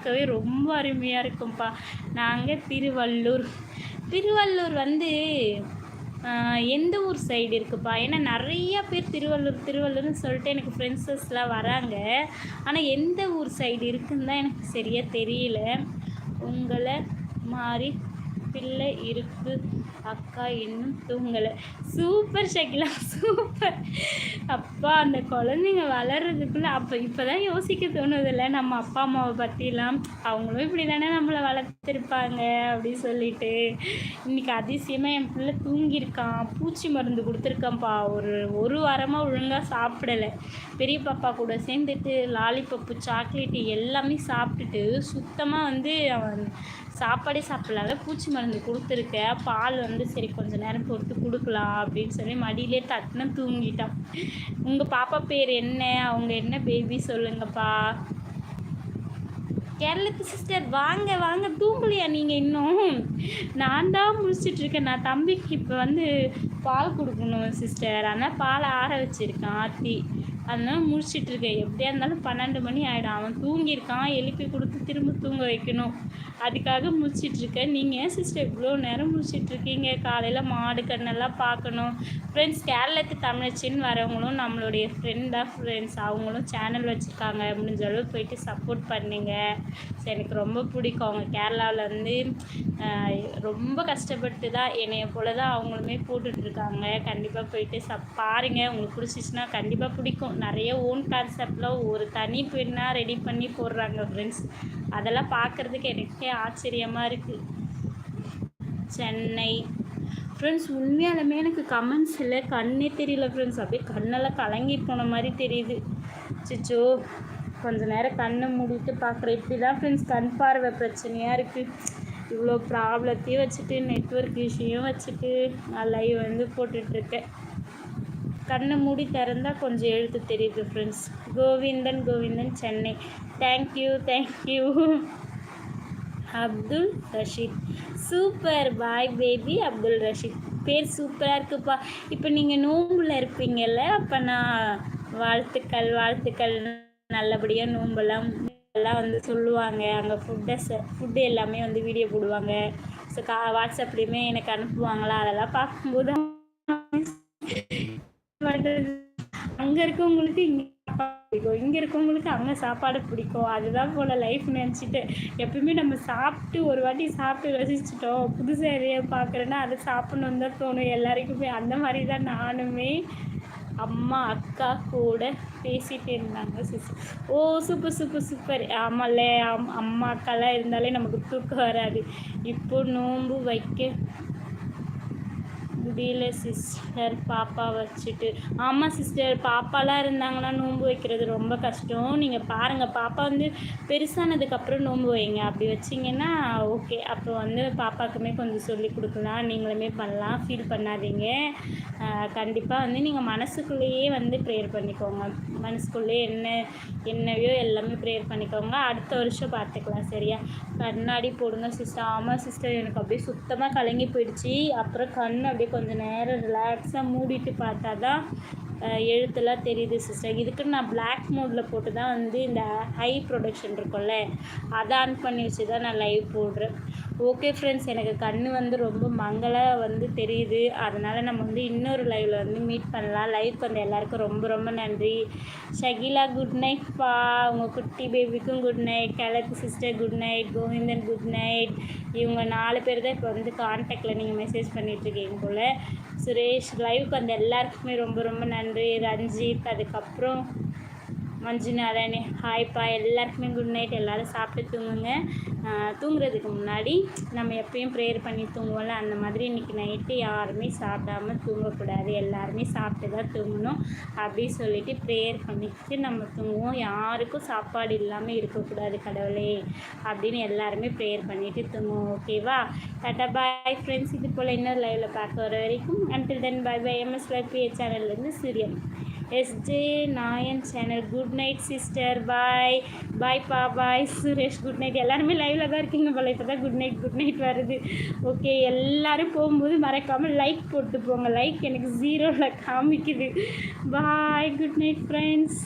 பார்க்கவே ரொம்ப அருமையாக இருக்கும்ப்பா நாங்கள் திருவள்ளூர். திருவள்ளூர் வந்து எந்த ஊர் சைடு இருக்குப்பா? ஏன்னா நிறையா பேர் திருவள்ளூர் திருவள்ளூர்னு சொல்லிட்டு எனக்கு ஃப்ரெண்ட்ஸஸ்லாம் வராங்க. ஆனால் எந்த ஊர் சைடு இருக்குன்னு தான் எனக்கு சரியாக தெரியல. உங்களை மாதிரி பிள்ளை இருக்கு. அக்கா இன்னும் தூங்கலை. சூப்பர் ஷக்கிலா சூப்பர் அப்பா அந்த குழந்தைங்க வளர்றதுக்குள்ள அப்போ இப்போ தான் யோசிக்க தோணுதில்ல நம்ம அப்பா அம்மாவை பற்றிலாம் அவங்களும் இப்படி தானே நம்மளை வளர்த்துருப்பாங்க அப்படி சொல்லிட்டு. இன்னைக்கு அதிசயமாக என் பிள்ளை தூங்கியிருக்கான். பூச்சி மருந்து கொடுத்துருக்கான்ப்பா. ஒரு ஒரு வாரமாக ஒழுங்காக சாப்பிடலை. பெரிய பாப்பா கூட சேர்ந்துட்டு லாலிபப்பு சாக்லேட்டு எல்லாமே சாப்பிட்டுட்டு சுத்தமாக வந்து அவன் சாப்பாடே சாப்பிடல பூச்சி மருந்து கொடுத்துருக்கேன் பால் வந்து சரி கொஞ்சம் நேரம் பொறுத்து கொடுக்கலாம் அப்படின்னு சொல்லி மடியிலே தட்டினா தூங்கிட்டான் உங்கள் பாப்பா பேர் என்ன? அவங்க என்ன பேபி சொல்லுங்கப்பா? கேரளத்து சிஸ்டர் வாங்க வாங்க. தூங்கலையா நீங்கள் இன்னும்? நான் தான் முடிச்சிட்ருக்கேன் நான் தம்பிக்கு இப்போ வந்து பால் கொடுக்கணும் சிஸ்டர் ஆனால் பால் ஆற வச்சுருக்கேன் ஆற்றி அதனால முடிச்சிட்ருக்கேன் எப்படியா இருந்தாலும் பன்னெண்டு மணி ஆகிடும் அவன் தூங்கியிருக்கான். எழுப்பி கொடுத்து திரும்ப தூங்க வைக்கணும். அதுக்காக முடிச்சிட்ருக்கேன் நீங்கள் ஏன் சிஸ்டர் இவ்வளோ நேரம் முடிச்சிட்ருக்கீங்க காலையில் மாடு கண்ணெல்லாம் பார்க்கணும். ஃப்ரெண்ட்ஸ் கேரளத்து தமிழச்சின்னு வரவங்களும் நம்மளுடைய ஃப்ரெண்டாக ஃப்ரெண்ட்ஸ் அவங்களும் சேனல் வச்சுருக்காங்க. முடிஞ்ச அளவு போயிட்டு சப்போர்ட் பண்ணுங்க. எனக்கு ரொம்ப பிடிக்கும். அவங்க கேரளாவில் வந்து ரொம்ப கஷ்டப்பட்டு தான் என்னைய போல தான் அவங்களுமே போட்டுட்ருக்காங்க. கண்டிப்பாக போயிட்டு சப் பாருங்கள் உங்களுக்கு பிடிச்சிச்சின்னா கண்டிப்பாக பிடிக்கும். நிறைய ஓன் கான்செப்டில் ஒரு தனி பெண்ணாக ரெடி பண்ணி போடுறாங்க ஃப்ரெண்ட்ஸ் அதெல்லாம் பார்க்குறதுக்கு எனக்கே ஆச்சரியமாக இருக்குது சென்னை. ஃப்ரெண்ட்ஸ் உண்மையாலுமே எனக்கு கமெண்ட்ஸில் கண்ணே தெரியல ஃப்ரெண்ட்ஸ் அப்படியே கண்ணெல்லாம் கலங்கி போன மாதிரி தெரியுது. சிச்சோ கொஞ்ச நேரம் கண்ணை மூடிட்டு பார்க்குறேன். இப்படி தான் ஃப்ரெண்ட்ஸ் கண் பார்வை பிரச்சனையாக இருக்குது இவ்வளோ ப்ராப்ளத்தையும் வச்சுட்டு நெட்ஒர்க் இஷ்யூயும் வச்சுட்டு நான் லைவ் வந்து போட்டுட்ருக்கேன். கண்ணை மூடி திறந்தால் கொஞ்சம் எழுத்து தெரியுது friends Govindan Govindan Chennai. Thank you thank you Abdul Rasheed. Super boy baby Abdul Rasheed. பேர் சூப்பராக இருக்குப்பா. இப்போ நீங்கள் நோம்பில் இருப்பீங்கல்ல அப்போ நான் வாழ்த்துக்கள் வாழ்த்துக்கள். நல்லபடியாக நோம்பெல்லாம் எல்லாம் வந்து சொல்லுவாங்க. அங்கே ஃபுட்டை ஃபுட்டு எல்லாமே வந்து வீடியோ போடுவாங்க. ஸோ கா வாட்ஸ்அப்லேயுமே எனக்கு அனுப்புவாங்களா? அதெல்லாம் பார்க்கும்போது அங்கே இருக்கவங்களுக்கு இங்கே பிடிக்கும் இங்கே இருக்கவங்களுக்கு அங்கே சாப்பாடு பிடிக்கும். அதுதான் போல் லைஃப் நினச்சிட்டு எப்பயுமே நம்ம சாப்பிட்டு ஒரு வாட்டி சாப்பிட்டு ரசிச்சிட்டோம். புதுசாக எதையோ பார்க்குறேன்னா அதை சாப்பிட்ணுன்னு தான் தோணும். எல்லாருக்குமே அந்த மாதிரி தான் நானுமே அம்மா அக்கா கூட பேசிகிட்டு இருந்தாங்க சிஸ்டர் ஓ சூப்பர் சூப்பர் சூப்பர் ஆமாம்ல அம் அம்மா அக்காலாம் இருந்தாலே நமக்கு தூக்கம் வராது. இப்போ நோன்பு வைக்க முடியல சிஸ்டர் பாப்பா வச்சுட்டு. ஆமாம் சிஸ்டர் பாப்பாலாம் இருந்தாங்கன்னா நோன்பு வைக்கிறது ரொம்ப கஷ்டம். நீங்கள் பாருங்கள் பாப்பா வந்து பெருசானதுக்கப்புறம் நோன்பு வைங்க. அப்படி வச்சிங்கன்னா ஓகே அப்போ வந்து பாப்பாக்குமே கொஞ்சம் சொல்லி கொடுக்கலாம். நீங்களுமே பண்ணலாம். ஃபீல் பண்ணாதீங்க. கண்டிப்பாக வந்து நீங்கள் மனசுக்குள்ளேயே வந்து ப்ரேயர் பண்ணிக்கோங்க. மனசுக்குள்ளேயே என்ன என்னவையோ எல்லாமே ப்ரேயர் பண்ணிக்கோங்க. அடுத்த வருஷம் பார்த்துக்கலாம் சரியா? கண்ணாடி போடுங்க சிஸ்டர் ஆமாம் சிஸ்டர் எனக்கு அப்படியே சுத்தமாக கலங்கி போயிடுச்சு. அப்புறம் கண் அப்படியே கொஞ்சம் நேரம் ரிலாக்ஸாக மூடிட்டு பார்த்தா தான் எழுத்துலாம் தெரியுது சிஸ்டர் இதுக்கு நான் பிளாக் மோடில் போட்டு தான் வந்து இந்த ஹை ப்ரொடக்ஷன் இருக்கும்ல அதை ஆன் பண்ணி வச்சு தான் நான் லைவ் போடுறேன். ஓகே ஃப்ரெண்ட்ஸ் எனக்கு கண் வந்து ரொம்ப மங்களாக வந்து தெரியுது. அதனால் நம்ம வந்து இன்னொரு லைவில் வந்து மீட் பண்ணலாம். லைவ் வந்த எல்லாருக்கும் ரொம்ப ரொம்ப நன்றி. ஷகிலா குட் நைட் பா. உங்கள் குட்டி பேபிக்கும் குட் நைட் கிழக்கு sister good night Govindan good night இவங்க நாலு பேர் தான் இப்போ வந்து கான்டாக்டில் நீங்கள் மெசேஜ் பண்ணிகிட்ருக்கீங்க போல். சுரேஷ் லைவுக்கு வந்த எல்லாருக்குமே ரொம்ப ரொம்ப நன்றி. ரஞ்சித் அதுக்கப்புறம் மஞ்சு நாராயணி ஹாய்ப்பா எல்லாருக்குமே குட் நைட் எல்லோரும் சாப்பிட்டு தூங்குங்க. தூங்குறதுக்கு முன்னாடி நம்ம எப்பயும் ப்ரேயர் பண்ணி தூங்குவோம்ல அந்த மாதிரி இன்றைக்கி நைட்டு யாருமே சாப்பிடாம தூங்கக்கூடாது. எல்லாருமே சாப்பிட்டு தான் தூங்கணும் அப்படின்னு சொல்லிவிட்டு ப்ரேயர் பண்ணிட்டு நம்ம தூங்குவோம். யாருக்கும் சாப்பாடு இல்லாமல் இருக்கக்கூடாது கடவுளே அப்படின்னு எல்லாருமே ப்ரேயர் பண்ணிவிட்டு தூங்குவோம். ஓகேவா டாட்டா பாய் ஃப்ரெண்ட்ஸ் இது போல் இன்னொரு லைவில் பார்க்க வர வரைக்கும் until then bye bye MS life சேனல்லேருந்து Suriyan SJ நாயன் channel good night sister bye bye பா பாய் சுரேஷ் குட் நைட் எல்லாருமே லைவில் தான் இருக்கீங்க போல. இப்போ தான் குட் நைட் குட் நைட் வருது. ஓகே எல்லோரும் போகும்போது மறக்காமல் லைக் போட்டு போங்க லைக் எனக்கு ஜீரோவில் காமிக்குது. Bye good night friends